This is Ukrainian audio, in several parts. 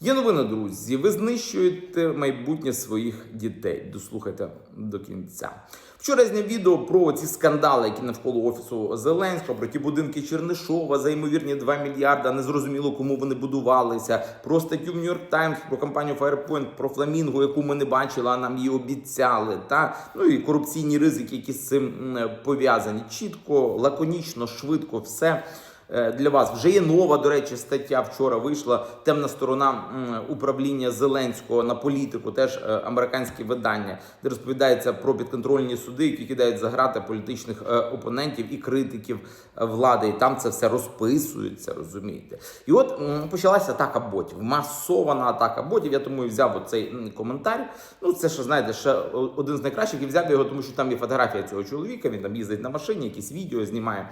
Є новина, друзі. Ви знищуєте майбутнє своїх дітей. Дослухайте до кінця. Вчора зняв відео про ці скандали, які навколо офісу Зеленського, про ті будинки Чернишова за ймовірні 2 мільярда. Незрозуміло, кому вони будувалися. Про статтю в Нью-Йорк Таймс, про компанію Firepoint, про фламінго, яку ми не бачили, а нам її обіцяли. Та ну і корупційні ризики, які з цим пов'язані. Чітко, лаконічно, швидко, все для вас. Вже є нова, до речі, стаття вчора вийшла. Темна сторона управління Зеленського на політику, теж е, американське видання, де розповідається про підконтрольні суди, які кидають за грати політичних е, опонентів і критиків е, влади. І там це все розписується, розумієте. І от почалася атака ботів, масована атака ботів. Я тому і взяв оцей коментар. Ну, це ще знаєте, ще один з найкращих. І взяв його, тому що там є фотографія цього чоловіка. Він там їздить на машині, якісь відео знімає.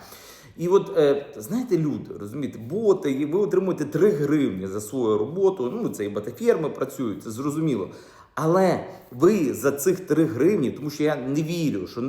І от е, знаєте, люди, розумієте, боти, і ви отримуєте 3 гривні за свою роботу. Ну, це і ботаферми працюють, це зрозуміло. Але ви за цих 3 гривні, тому що я не вірю, що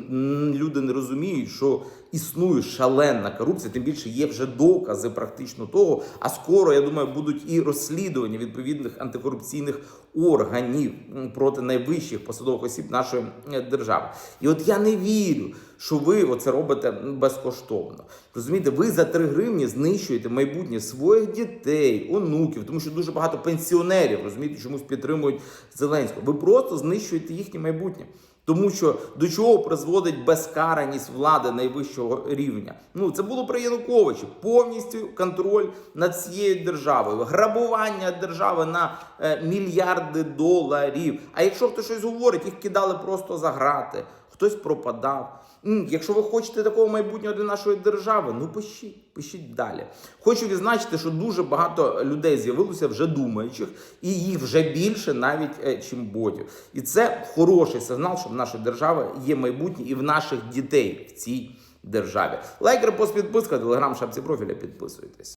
люди не розуміють, що існує шаленна корупція, тим більше є вже докази практично того. А скоро, я думаю, будуть і розслідування відповідних антикорупційних органів проти найвищих посадових осіб нашої е, держави. І от я не вірю, що ви оце робите безкоштовно. Розумієте, ви за 3 гривні знищуєте майбутнє своїх дітей, онуків, тому що дуже багато пенсіонерів розумієте, чомусь підтримують Зеленського. Ви просто знищуєте їхнє майбутнє. Тому що до чого призводить безкараність влади найвищого рівня? Ну це було при Януковичі. Повністю контроль над цією державою, грабування держави на е, мільярди доларів. А якщо хтось щось говорить, їх кидали просто за грати, хтось пропадав. Якщо ви хочете такого майбутнього для нашої держави, ну пишіть, пишіть далі. Хочу відзначити, що дуже багато людей з'явилося вже думаючих, і їх вже більше навіть е, чим ботів. І це хороший сигнал, що в нашої держави є майбутнє і в наших дітей в цій державі. Лайк, репост, підписка, телеграм, шапці профіля, підписуйтесь.